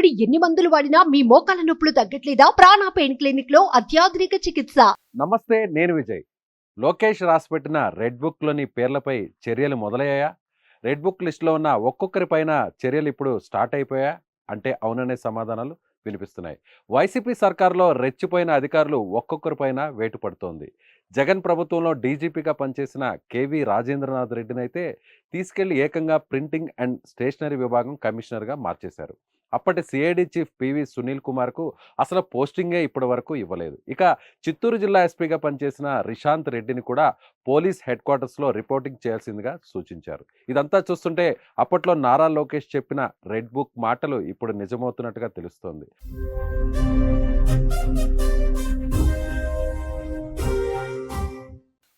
తరబడి ఎన్ని మందులు వాడినా మీ మోకాల నొప్పులు తగ్గట్లేదా? ప్రాణ పెయిన్ క్లినిక్లో అత్యాధునిక చికిత్స. నమస్తే నేను విజయ్. లోకేష్ రాసిపెట్టిన రెడ్ బుక్లోని పేర్లపై చర్యలు మొదలయ్యాయా? రెడ్ బుక్ లిస్ట్లో ఉన్న ఒక్కొక్కరి పైన చర్యలు ఇప్పుడు స్టార్ట్ అయిపోయా? అంటే అవుననే సమాధానాలు వినిపిస్తున్నాయి. వైసీపీ సర్కార్లో రెచ్చిపోయిన అధికారులు ఒక్కొక్కరి పైన వేటు పడుతోంది. జగన్ ప్రభుత్వంలో డీజీపీగా పనిచేసిన కేవీ రాజేంద్రనాథ్ రెడ్డిని అయితే తీసుకెళ్ళి ఏకంగా ప్రింటింగ్ అండ్ స్టేషనరీ విభాగం కమిషనర్గా మార్చేశారు. అప్పటి సిఐడి చీఫ్ పివి సునీల్ కుమార్కు అసలు పోస్టింగే ఇప్పటి వరకు ఇవ్వలేదు. ఇక చిత్తూరు జిల్లా ఎస్పీగా పనిచేసిన రిషాంత్ రెడ్డిని కూడా పోలీస్ హెడ్ క్వార్టర్స్లో రిపోర్టింగ్ చేయాల్సిందిగా సూచించారు. ఇదంతా చూస్తుంటే అప్పట్లో నారా లోకేష్ చెప్పిన రెడ్ బుక్ మాటలు ఇప్పుడు నిజమవుతున్నట్టుగా తెలుస్తోంది.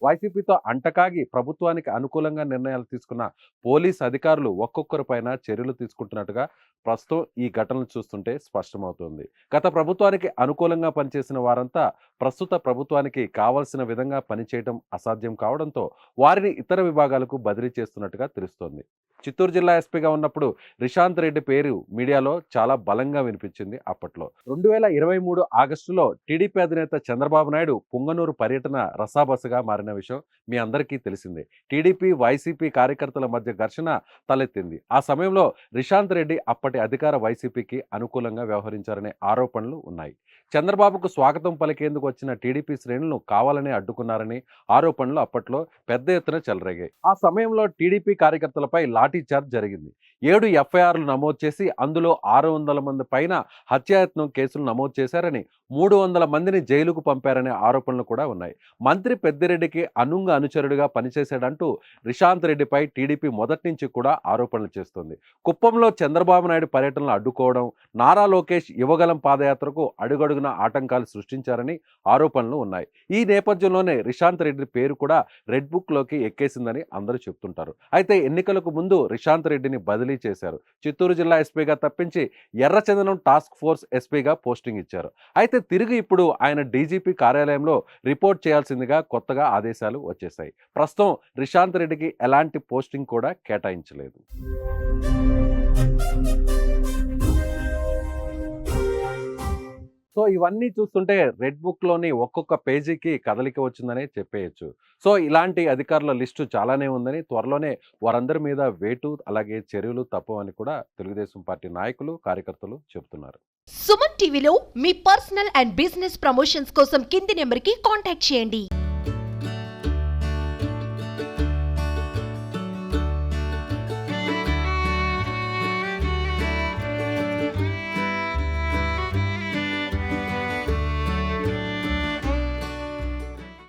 వైసీపీతో అంటకాగి ప్రభుత్వానికి అనుకూలంగా నిర్ణయాలు తీసుకున్న పోలీస్ అధికారులు ఒక్కొక్కరి పైన చర్యలు తీసుకుంటున్నట్టుగా ప్రస్తుతం ఈ ఘటనలు చూస్తుంటే స్పష్టమవుతుంది. గత ప్రభుత్వానికి అనుకూలంగా పనిచేసిన వారంతా ప్రస్తుత ప్రభుత్వానికి కావలసిన విధంగా పనిచేయడం అసాధ్యం కావడంతో వారిని ఇతర విభాగాలకు బదిలీ చేస్తున్నట్టుగా తెలుస్తోంది. చిత్తూరు జిల్లా ఎస్పీగా ఉన్నప్పుడు రిషాంత్ రెడ్డి పేరు మీడియాలో చాలా బలంగా వినిపించింది అప్పట్లో. రెండు వేల ఇరవై మూడు ఆగస్టులో టీడీపీ అధినేత చంద్రబాబు నాయుడు పుంగనూరు పర్యటన రసాబసగా మారిన విషయం మీ అందరికీ తెలిసిందే. టీడీపీ వైసీపీ కార్యకర్తల మధ్య ఘర్షణ తలెత్తింది. ఆ సమయంలో రిషాంత్ రెడ్డి అప్పటి అధికార వైసీపీకి అనుకూలంగా వ్యవహరించారనే ఆరోపణలు ఉన్నాయి. చంద్రబాబుకు స్వాగతం పలికేందుకు వచ్చిన టీడీపీ శ్రేణులను కావాలని అడ్డుకున్నారని ఆరోపణలు అప్పట్లో పెద్ద ఎత్తున చెలరేగాయి. ఆ సమయంలో టీడీపీ కార్యకర్తలపై లాఠీ చార్జ్ జరిగింది. ఏడు ఎఫ్ఐఆర్లు నమోదు చేసి అందులో ఆరు వందల మంది పైన హత్యాయత్నం కేసులు నమోదు చేశారని మూడు వందల మందిని జైలుకు పంపారనే ఆరోపణలు కూడా ఉన్నాయి. మంత్రి పెద్దిరెడ్డికి అనుంగ అనుచరుడిగా పనిచేశాడంటూ రిషాంత్ రెడ్డిపై టీడీపీ మొదటి నుంచి కూడా ఆరోపణలు చేస్తుంది. కుప్పంలో చంద్రబాబు నాయుడు పర్యటనలు అడ్డుకోవడం నారా లోకేష్ యువగలం పాదయాత్రకు అడుగడుగున ఆటంకాలు సృష్టించారని ఆరోపణలు ఉన్నాయి. ఈ నేపథ్యంలోనే రిషాంత్ రెడ్డి పేరు కూడా రెడ్ బుక్లోకి ఎక్కేసిందని అందరూ చెప్తుంటారు. అయితే ఎన్నికలకు ముందు రిషాంత్ రెడ్డిని బదిలీ చేశారు. చిత్తూరు జిల్లా ఎస్పీగా తప్పించి ఎర్రచందనం టాస్క్ ఫోర్స్ ఎస్పీగా పోస్టింగ్ ఇచ్చారు. అయితే తిరిగి ఇప్పుడు ఆయన డీజీపీ కార్యాలయంలో రిపోర్ట్ చేయాల్సిందిగా కొత్తగా ఆదేశాలు వచ్చేసాయి. ప్రస్తుతం రిషాంత్ రెడ్డికి ఎలాంటి పోస్టింగ్ కూడా కేటాయించలేదు. సో ఇవన్నీ చూస్తుంటే రెడ్ బుక్లోని ఒక్కొక్క పేజీకి కదలిక వచ్చిందనే చెప్పేయచ్చు. సో ఇలాంటి అధికారుల లిస్టు చాలానే ఉందని త్వరలోనే వారందరి మీద వేటు అలాగే చర్యలు తప్పవని కూడా తెలుగుదేశం పార్టీ నాయకులు కార్యకర్తలు చెబుతున్నారు. సుమన్ టీవీలో మీ పర్సనల్ అండ్ బిజినెస్ ప్రమోషన్స్ కోసం కింది నెంబర్కి కాంటాక్ట్ చేయండి.